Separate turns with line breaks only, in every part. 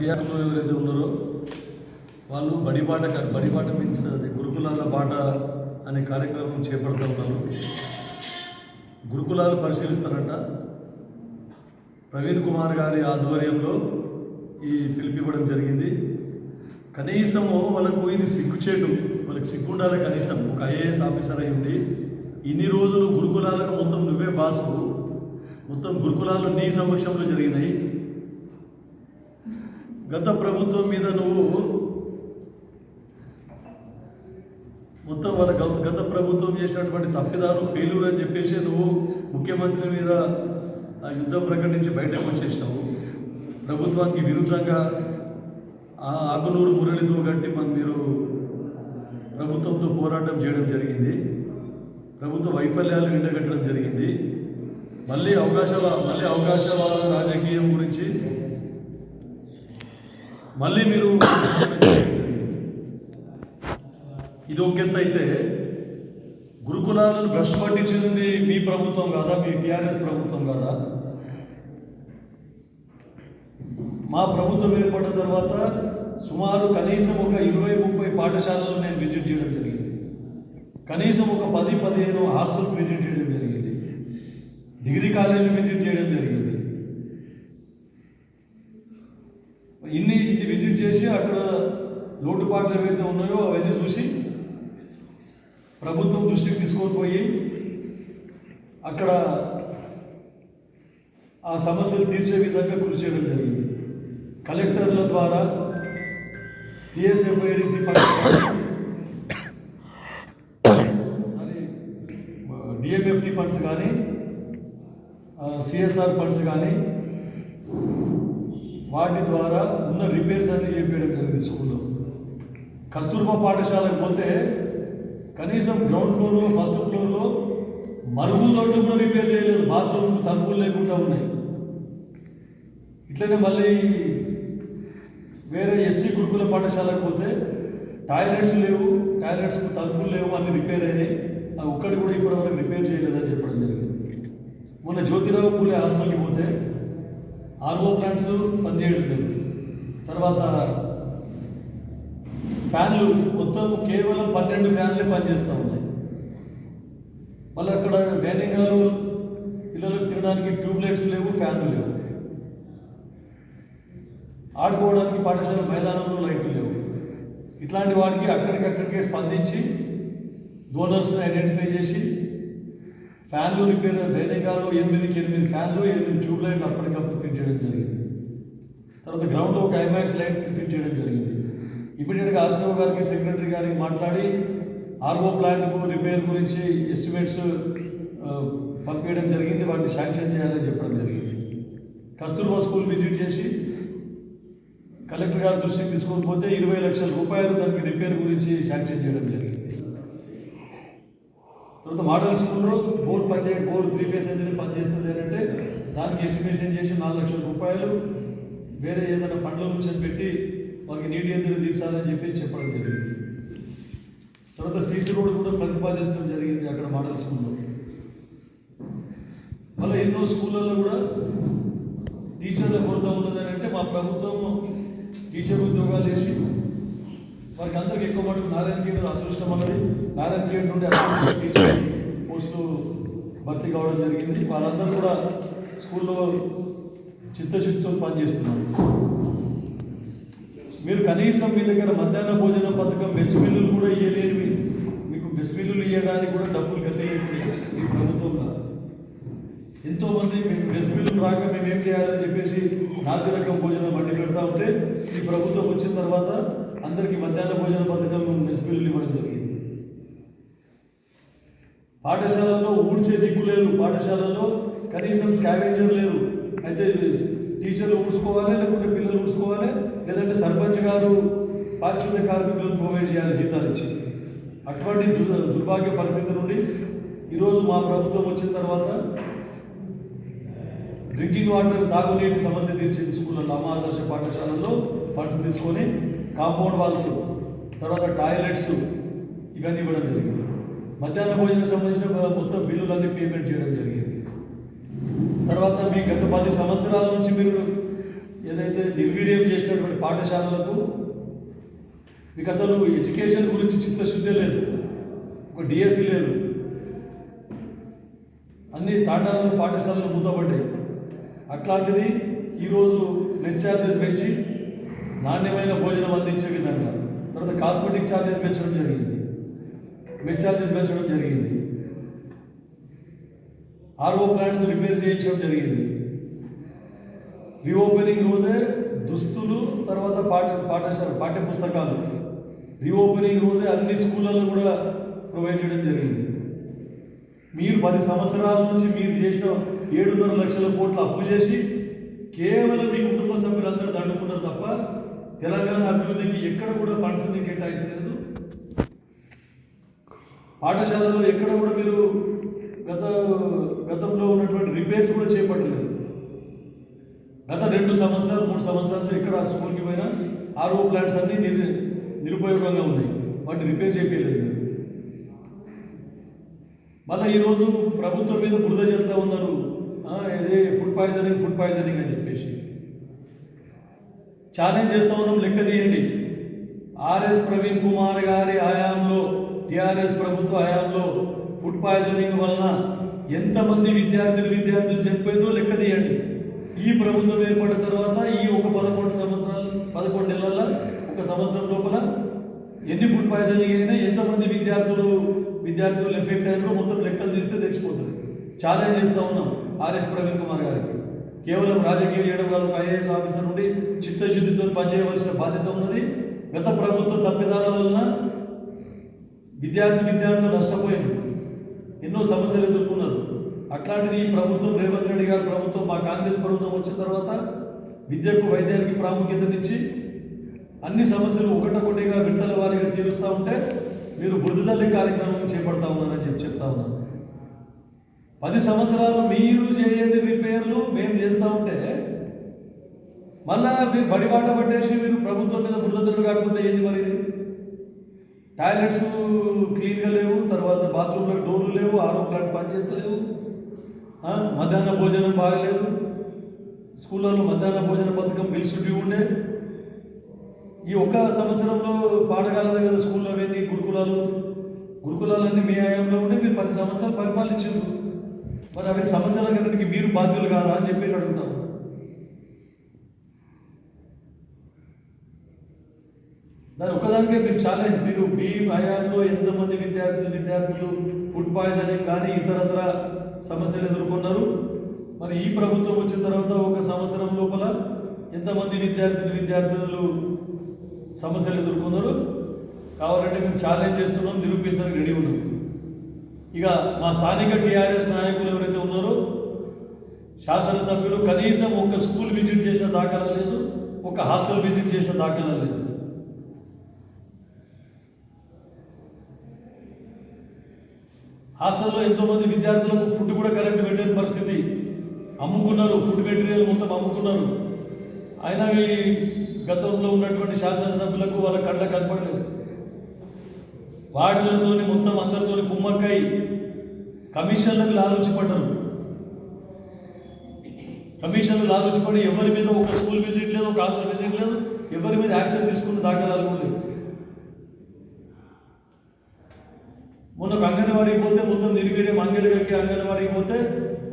టీఆర్లో ఎవరైతే ఉన్నారో వాళ్ళు బడిబాట బడిబాట మీన్స్ అది గురుకులాల బాట అనే కార్యక్రమం చేపడుతూ ఉన్నారు గురుకులాలు పరిశీలిస్తారంట ప్రవీణ్ కుమార్ గారి ఆధ్వర్యంలో ఈ పిలిపివ్వడం జరిగింది కనీసము మనకు ఇది సిగ్గుచేటు వాళ్ళకి సిగ్గు ఉండాలి కనీసం ఒక ఐఏఎస్ ఆఫీసర్ అయ్యింది ఇన్ని రోజులు గురుకులాలకు మొత్తం నువ్వే బాసు మొత్తం గురుకులాలు నీ సమక్షంలో జరిగినాయి గత ప్రభుత్వం మీద నువ్వు మొత్తం వాళ్ళ గత ప్రభుత్వం చేసినటువంటి తప్పిదాలు ఫెయిల్యూర్ అని చెప్పేసి నువ్వు ముఖ్యమంత్రి మీద ఆ యుద్ధం ప్రకటించి బయటకు వచ్చేసినావు ప్రభుత్వానికి విరుద్ధంగా ఆ ఆకునూరు మురళితో కట్టి మన మీరు ప్రభుత్వంతో పోరాటం చేయడం జరిగింది ప్రభుత్వ వైఫల్యాలు ఎండగట్టడం జరిగింది మళ్ళీ అవకాశ మళ్ళీ అవకాశవాద రాజకీయం గురించి మళ్ళీ మీరు ఇది ఒకంత అయితే గురుకులాలను భ్రష్టు పట్టించింది మీ ప్రభుత్వం కాదా మీ టీఆర్ఎస్ ప్రభుత్వం కాదా మా ప్రభుత్వం ఏర్పడిన తర్వాత సుమారు కనీసం ఒక ఇరవై ముప్పై పాఠశాలలు నేను విజిట్ చేయడం జరిగింది కనీసం ఒక పది పదిహేను హాస్టల్స్ విజిట్ చేయడం జరిగింది డిగ్రీ కాలేజ్ విజిట్ చేయడం జరిగింది చేసి అక్కడ లోటుపాట్లు ఏవైతే ఉన్నాయో అవన్నీ చూసి ప్రభుత్వం దృష్టికి తీసుకొని పోయి అక్కడ ఆ సమస్యలు తీర్చే విధంగా కృషి చేయడం జరిగింది కలెక్టర్ల ద్వారా టిఎస్ఎఫ్ఐడిసి ఫండ్స్ డిఎంఎఫ్టి ఫండ్స్ కానీ సిఎస్ఆర్ ఫండ్స్ కానీ వాటి ద్వారా ఉన్న రిపేర్స్ అన్నీ చేపించడం జరిగింది స్కూల్లో కస్తూర్బా పాఠశాలకు పోతే కనీసం గ్రౌండ్ ఫ్లోర్లో ఫస్ట్ ఫ్లోర్లో మరుగుదొడ్లు కూడా రిపేర్ చేయలేదు బాత్రూమ్ తలుపులు లేకుండా ఉన్నాయి ఇట్లనే మళ్ళీ వేరే ఎస్టీ గురుకుల పాఠశాలకు పోతే టాయిలెట్స్ లేవు టాయిలెట్స్ తలుపులు లేవు అన్ని రిపేర్ అయినాయి అది ఒక్కటి కూడా ఇప్పటివరకు రిపేర్ చేయలేదని చెప్పడం జరిగింది మొన్న జ్యోతిరావు పూలే హాస్టల్కి పోతే ఆర్వో ప్లాంట్స్ పనిచేయట్లేదు తర్వాత ఫ్యాన్లు మొత్తం కేవలం పన్నెండు ఫ్యాన్లే పనిచేస్తూ ఉన్నాయి మళ్ళీ అక్కడ డైనింగ్ హాల్ పిల్లలకు తినడానికి ట్యూబ్లైట్స్ లేవు ఫ్యాన్లు లేవు ఆడుకోవడానికి పాఠశాల మైదానంలో లైట్లు లేవు ఇట్లాంటి వాటికి అక్కడికక్కడికే స్పందించి డోనర్స్ని ఐడెంటిఫై చేసి ఫ్యాన్లు రిపేర్ డైరీగాలు ఎనిమిదికి ఎనిమిది ఫ్యాన్లు ఎనిమిది ట్యూబ్లైట్లు అప్పటికప్పుడు ఫిట్ చేయడం జరిగింది తర్వాత గ్రౌండ్లో ఒక ఐమాక్స్ లైట్ ఫిట్ చేయడం జరిగింది ఇమీడియట్గా ఆర్సీఓ గారికి సెక్రటరీ గారికి మాట్లాడి ఆర్ఓ ప్లాంట్కు రిపేర్ గురించి ఎస్టిమేట్స్ పంపించడం జరిగింది వాటిని శాంక్షన్ చేయాలని చెప్పడం జరిగింది కస్తూర్బా స్కూల్ విజిట్ చేసి కలెక్టర్ గారి దృష్టికి తీసుకొని పోతే ఇరవై లక్షల రూపాయలు దానికి రిపేర్ గురించి శాంక్షన్ చేయడం జరిగింది కొంత మోడల్ స్కూల్లో బోర్ పనిచేయడం బోర్ త్రీ ఫేస్ అయితే పనిచేస్తుంది ఏంటంటే దానికి ఎస్టిమేషన్ చేసి నాలుగు లక్షల రూపాయలు వేరే ఏదైనా ఫండ్ల నుంచి పెట్టి వారికి నీటి ఎదురు తీర్చాలని చెప్పి చెప్పడం జరిగింది తర్వాత సీసీ రోడ్ కూడా ప్రతిపాదించడం జరిగింది అక్కడ మోడల్ స్కూల్లో మళ్ళీ ఎన్నో స్కూళ్ళల్లో కూడా టీచర్ల కొరత ఉన్నదని అంటే మా ప్రభుత్వం టీచర్ ఉద్యోగాలు వేసి వారికి అందరికి ఎక్కువ మటుకు నారాయణ గేడ్ అదృష్టం అన్నది నారాయణ గేడ్ నుండి పోస్టులు భర్తీ కావడం జరిగింది వాళ్ళందరూ కూడా స్కూల్లో చిత్తశుద్ధితో పనిచేస్తున్నారు మీరు కనీసం మీ దగ్గర మధ్యాహ్న భోజన పథకం మెస్ బిల్లులు కూడా ఇవ్వలేనివి మీకు బెస్ బిల్లులు ఇవ్వడానికి కూడా డబ్బులు గత మీ ప్రభుత్వంలో ఎంతోమంది మేము మెస్ బిల్లు రాక మేము ఏం చేయాలని చెప్పేసి నాసిరకం భోజనం వండి పెడతా ఉంటే ఈ ప్రభుత్వం వచ్చిన తర్వాత అందరికీ మధ్యాహ్న భోజన పథకం మెస్బిల్లు ఇవ్వడం జరిగింది పాఠశాలలో ఊడ్చే దిక్కు లేరు పాఠశాలలో కనీసం స్కావెంజర్ లేరు అయితే టీచర్లు ఊడ్చుకోవాలి లేకుంటే పిల్లలు ఊడ్చుకోవాలి లేదంటే సర్పంచ్ గారు పారిశుద్ధ్య కార్మికులను ప్రొవైడ్ చేయాలి జీతాలు ఇచ్చి అటువంటి దుర్భాగ్య పరిస్థితి నుండి ఈరోజు మా ప్రభుత్వం వచ్చిన తర్వాత డ్రింకింగ్ వాటర్ తాగునీటి సమస్య తీర్చేది స్కూల్లో అమ్మ ఆదర్శ పాఠశాలలో ఫండ్స్ తీసుకొని కాంపౌండ్ వాల్స్ తర్వాత టాయిలెట్స్ ఇవన్నీ ఇవ్వడం జరిగింది మధ్యాహ్న భోజనం సంబంధించిన మొత్తం బిల్లులన్నీ పేమెంట్ చేయడం జరిగింది తర్వాత మీ గత పది సంవత్సరాల నుంచి మీరు ఏదైతే నిర్వీర్యం చేసినటువంటి పాఠశాలలకు మీకు అసలు ఎడ్యుకేషన్ గురించి చిత్తశుద్ధి లేదు ఒక డిఎస్సి లేదు అన్ని తాండాలను పాఠశాలలు మూతపడ్డాయి అట్లాంటిది ఈరోజు డిశ్చార్జెస్ పెంచి నాణ్యమైన భోజనం అందించే విధంగా తర్వాత కాస్మెటిక్ ఛార్జెస్ పెంచడం జరిగింది మెడ్ ఛార్జెస్ పెంచడం జరిగింది ఆర్ఓ ప్లాంట్స్ రిపేర్ చేయించడం జరిగింది రీఓపెనింగ్ రోజే దుస్తులు తర్వాత పాఠ్య పాఠశాల పాఠ్య పుస్తకాలు రీఓపెనింగ్ రోజే అన్ని స్కూళ్ళల్లో కూడా ప్రొవైడ్ చేయడం జరిగింది మీరు పది సంవత్సరాల నుంచి మీరు చేసిన ఏడున్నర లక్షల కోట్ల అప్పు చేసి కేవలం మీ కుటుంబ సభ్యులందరూ దండుకున్నారు తప్ప తెలంగాణ అభివృద్ధికి ఎక్కడ కూడా ఫండ్స్ కేటాయించలేదు పాఠశాలలో ఎక్కడ కూడా మీరు గత గతంలో ఉన్నటువంటి రిపేర్స్ కూడా చేపట్టలేదు గత రెండు సంవత్సరాలు మూడు సంవత్సరాలు ఇక్కడ స్కూల్కి పోయిన ఆర్ఓ ప్లాంట్స్ అన్నీ నిరు నిరుపయోగంగా ఉన్నాయి వాటిని రిపేర్ చేయలేదు మళ్ళీ ఈరోజు ప్రభుత్వం మీద బురద చెల్తా ఉన్నారు ఇదే ఫుడ్ పాయిజనింగ్ ఫుడ్ పాయిజనింగ్ అని చెప్పేసి ఛాలెంజ్ చేస్తా ఉన్నాం లెక్క తీయండి ఆర్ఎస్ ప్రవీణ్ కుమార్ గారి హయాంలో టిఆర్ఎస్ ప్రభుత్వ హయాంలో ఫుడ్ పాయిజనింగ్ వలన ఎంతమంది విద్యార్థులు విద్యార్థులు చనిపోయిందో లెక్క తీయండి ఈ ప్రభుత్వం ఏర్పడిన తర్వాత ఈ ఒక పదకొండు సంవత్సరాలు పదకొండు నెలల ఒక సంవత్సరం లోపల ఎన్ని ఫుడ్ పాయిజనింగ్ అయినా ఎంతమంది విద్యార్థులు విద్యార్థులు ఎఫెక్ట్ అయినారో మొత్తం లెక్కలు తీస్తే తెలిసిపోతుంది ఛాలెంజ్ చేస్తూ ఉన్నాం ఆర్ఎస్ ప్రవీణ్ కుమార్ గారికి కేవలం రాజకీయ చేయడం కాదు ఒక ఐఏఎస్ ఆఫీసర్ నుండి చిత్తశుద్ధితో పనిచేయవలసిన బాధ్యత ఉన్నది గత ప్రభుత్వ తప్పిదాల వలన విద్యార్థి విద్యార్థులు నష్టపోయింది ఎన్నో సమస్యలు ఎదుర్కొన్నారు అట్లాంటిది ఈ ప్రభుత్వం రేవంత్ రెడ్డి గారి ప్రభుత్వం మా కాంగ్రెస్ ప్రభుత్వం వచ్చిన తర్వాత విద్యకు వైద్యానికి ప్రాముఖ్యతనిచ్చి అన్ని సమస్యలు ఒకటొకటిగా విడతల వారిగా తీరుస్తూ ఉంటే మీరు బురదజల్లి కార్యక్రమం చేపడతా ఉన్నారని చెప్పి చెప్తా ఉన్నారు పది సంవత్సరాలు మీరు చేయని రిపేర్లు మేము చేస్తూ ఉంటే మళ్ళా మీరు బడిబాట పట్టేసి మీరు ప్రభుత్వం మీద బుద్ధజలు కాకపోతే ఏంది మరి ఇది టాయిలెట్స్ క్లీన్గా లేవు తర్వాత బాత్రూమ్లో డోర్లు లేవు ఆరో ప్లాంట్ పనిచేస్తలేవు మధ్యాహ్న భోజనం బాగలేదు స్కూళ్ళలో మధ్యాహ్న భోజన పథకం బిల్స్ ఉండే ఈ ఒక్క సంవత్సరంలో పాడగలదు కదా స్కూల్లో అవన్నీ గురుకులాలు గురుకులాలన్నీ మీ ఆయంలో ఉండే మీరు పది సంవత్సరాలు పరిపాలించారు మరి అవి సమస్యలన్నింటికి మీరు బాధ్యులు కారా అని చెప్పేసి అడుగుతాం దాని ఒకదానికే మీరు ఛాలెంజ్ మీరు మీ భయాల్లో ఎంతమంది విద్యార్థులు విద్యార్థులు ఫుడ్ పాయిజనింగ్ కానీ ఇతరత్ర సమస్యలు ఎదుర్కొన్నారు మరి ఈ ప్రభుత్వం వచ్చిన తర్వాత ఒక సంవత్సరం లోపల ఎంతమంది విద్యార్థులు విద్యార్థులు సమస్యలు ఎదుర్కొన్నారు కావాలంటే మేము ఛాలెంజ్ చేస్తున్నాం నిరూపించడానికి రెడీ ఉన్నాం ఇక మా స్థానిక టీఆర్ఎస్ నాయకులు ఎవరైతే ఉన్నారో శాసనసభ్యులు కనీసం ఒక స్కూల్ విజిట్ చేసిన దాఖలా లేదు ఒక హాస్టల్ విజిట్ చేసిన దాఖలా లేదు హాస్టల్లో ఎంతోమంది విద్యార్థులకు ఫుడ్ కూడా కరెక్ట్ పెట్టే పరిస్థితి అమ్ముకున్నారు ఫుడ్ మెటీరియల్ మొత్తం అమ్ముకున్నారు అయినా గతంలో ఉన్నటువంటి శాసనసభ్యులకు వాళ్ళ కళ్ళ కనపడలేదు వాడలతోని మొత్తం అందరితోని కుమ్మక్కై కమిషన్లకు లాలుచిపడ్డారు కమిషన్లు లాలుచిపడి ఎవరి మీద ఒక స్కూల్ విజిట్ లేదు ఒక హాస్టల్ విజిట్ లేదు ఎవరి మీద యాక్షన్ తీసుకుని దాఖలాలు కూడా లేదు అంగన్వాడికి పోతే మొత్తం మంగళ అంగన్వాడికి అంగన్వాడికి పోతే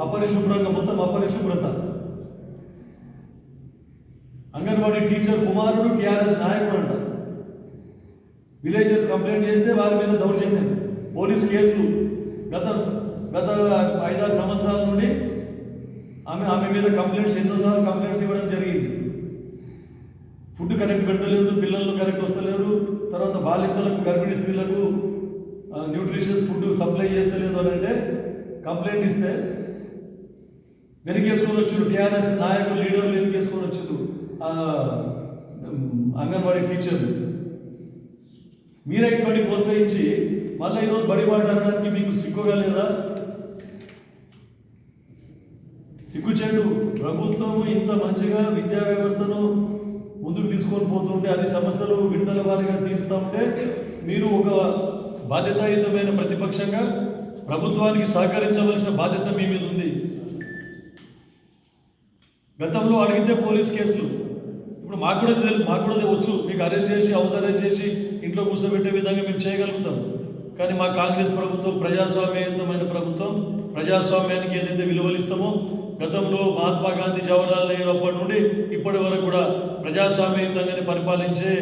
అపరిశుభ్రంగా మొత్తం అపరిశుభ్రత అంగన్వాడీ టీచర్ కుమారుడు టీఆర్ఎస్ నాయకుడు అంటారు విలేజర్స్ కంప్లైంట్ చేస్తే వారి మీద దౌర్జన్యం పోలీస్ కేసులు గత గత ఐదారు సంవత్సరాల నుండి ఆమె ఆమె మీద కంప్లైంట్స్ ఎన్నోసార్లు కంప్లైంట్స్ ఇవ్వడం జరిగింది ఫుడ్ కరెక్ట్ పెడతలేదు పిల్లలు కరెక్ట్ వస్తలేరు తర్వాత బాలింతలకు గర్భిణీ స్త్రీలకు న్యూట్రిషియస్ ఫుడ్ సప్లై చేస్తలేదు అని అంటే కంప్లైంట్ ఇస్తే వెనకేసుకొని వచ్చారు టీఆర్ఎస్ నాయకులు లీడర్లు వెనకేసుకొని వచ్చారు అంగన్వాడీ టీచర్లు మీరే ఇటువంటి ప్రోత్సహించి మళ్ళీ ఈరోజు బడి అనడానికి మీకు సిగ్గుగా లేదా సిగ్గుచేటు ప్రభుత్వము ఇంత మంచిగా విద్యా వ్యవస్థను ముందుకు తీసుకొని పోతుంటే అన్ని సమస్యలు విడుదల వారిగా తీరుస్తూ ఉంటే మీరు ఒక బాధ్యతాయుతమైన ప్రతిపక్షంగా ప్రభుత్వానికి సహకరించవలసిన బాధ్యత మీ మీద ఉంది గతంలో అడిగితే పోలీస్ కేసులు ఇప్పుడు మాకు కూడా మాకు కూడా వచ్చు మీకు అరెస్ట్ చేసి అవసరం చేసి ఇంట్లో కూర్చోబెట్టే విధంగా మేము చేయగలుగుతాం కానీ మా కాంగ్రెస్ ప్రభుత్వం ప్రజాస్వామ్యయుతమైన ప్రభుత్వం ప్రజాస్వామ్యానికి ఏదైతే విలువలు ఇస్తామో గతంలో మహాత్మా గాంధీ జవహర్లాల్ నెహ్రూ అప్పటి నుండి ఇప్పటి వరకు కూడా ప్రజాస్వామ్యయుతంగా పరిపాలించే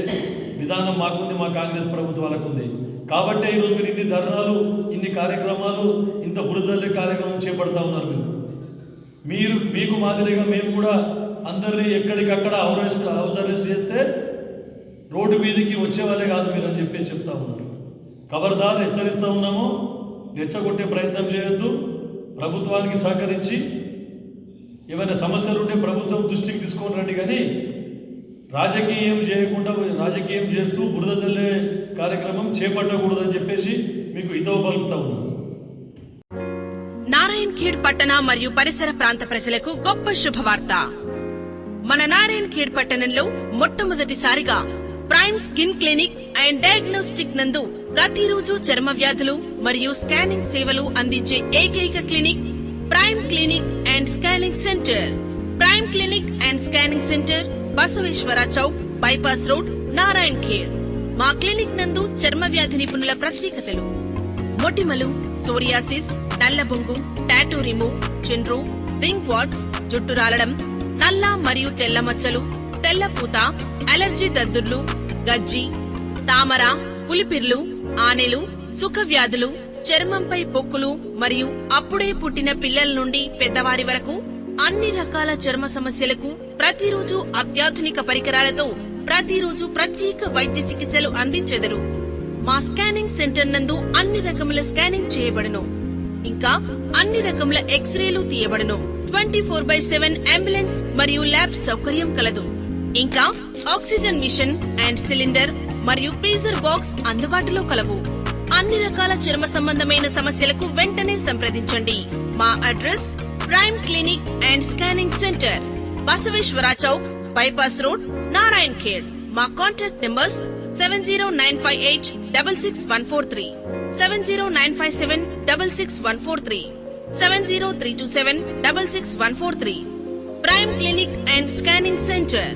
విధానం మాకుంది మా కాంగ్రెస్ ప్రభుత్వాలకు ఉంది కాబట్టే ఈరోజు మీరు ఇన్ని ధర్నాలు ఇన్ని కార్యక్రమాలు ఇంత బురదల్లే కార్యక్రమం చేపడతా ఉన్నారు మీరు మీరు మీకు మాదిరిగా మేము కూడా అందరినీ ఎక్కడికక్కడ అవరెస్ట్ అవసరెస్ట్ చేస్తే రోడ్డు మీదకి వచ్చేవాళ్ళే కాదు మీరు అని చెప్పి చెప్తా ఉన్నారు కబర్దారు హెచ్చరిస్తూ ఉన్నాము రెచ్చగొట్టే ప్రయత్నం చేయొద్దు ప్రభుత్వానికి సహకరించి ఏమైనా సమస్యలు ఉంటే ప్రభుత్వం దృష్టికి తీసుకొని రండి కానీ రాజకీయం చేయకుండా రాజకీయం చేస్తూ బురద చల్లే కార్యక్రమం చేపట్టకూడదని చెప్పేసి మీకు ఇదో పలుకుతా ఉన్నాను
నారాయణ్ ఖేడ్ పట్టణ మరియు పరిసర ప్రాంత ప్రజలకు గొప్ప శుభవార్త మన నారాయణ్ ఖేడ్ పట్టణంలో మొట్టమొదటిసారిగా prime skin clinic and diagnostic నందు ప్రతిరోజు చర్మ వ్యాధులు మరియు స్కానింగ్ సేవలు అందించే ఏకైక clinic prime clinic and scanning centre prime clinic and scanning centre Basaveshwar Chowk bypass road Narayan Kher మా క్లినిక్ నందు చర్మ వ్యాధి నిపుణుల ప్రత్యేకతలు మొటిమలు సోరియాసిస్ నల్లబొంగు టాటూ రిమూవ్ చిండ్రు రింగ్ వాట్స్ జుట్టు రాలడం నల్ల మరియు తెల్ల మచ్చలు తెల్లపూత అలర్జీ దద్దుర్లు గజ్జి తామర పులిపిర్లు ఆనెలు సుఖవ్యాధులు చర్మంపై పొక్కులు మరియు అప్పుడే పుట్టిన పిల్లల నుండి పెద్దవారి వరకు అన్ని రకాల చర్మ సమస్యలకు ప్రతిరోజు అత్యాధునిక పరికరాలతో ప్రతిరోజు ప్రత్యేక వైద్య చికిత్సలు అందించెదరు మా స్కానింగ్ సెంటర్ నందు అన్ని రకముల స్కానింగ్ చేయబడును ఇంకా అన్ని రకముల ఎక్స్రేలు తీయబడును twenty four by seven ambulance మరియు ల్యాబ్ సౌకర్యం కలదు ఇంకా ఆక్సిజన్ మిషన్ అండ్ సిలిండర్ మరియు ఫ్రీజర్ బాక్స్ అందుబాటులో కలవు అన్ని రకాల చర్మ సంబంధమైన సమస్యలకు వెంటనే సంప్రదించండి మా address prime clinic and scanning centre Basaveshwar Chowk bypass road Narayan Khed మా contact numbers seven zero nine five eight double six one four three seven zero nine five seven double six one four three seven zero three two seven double six one four three prime clinic and scanning centre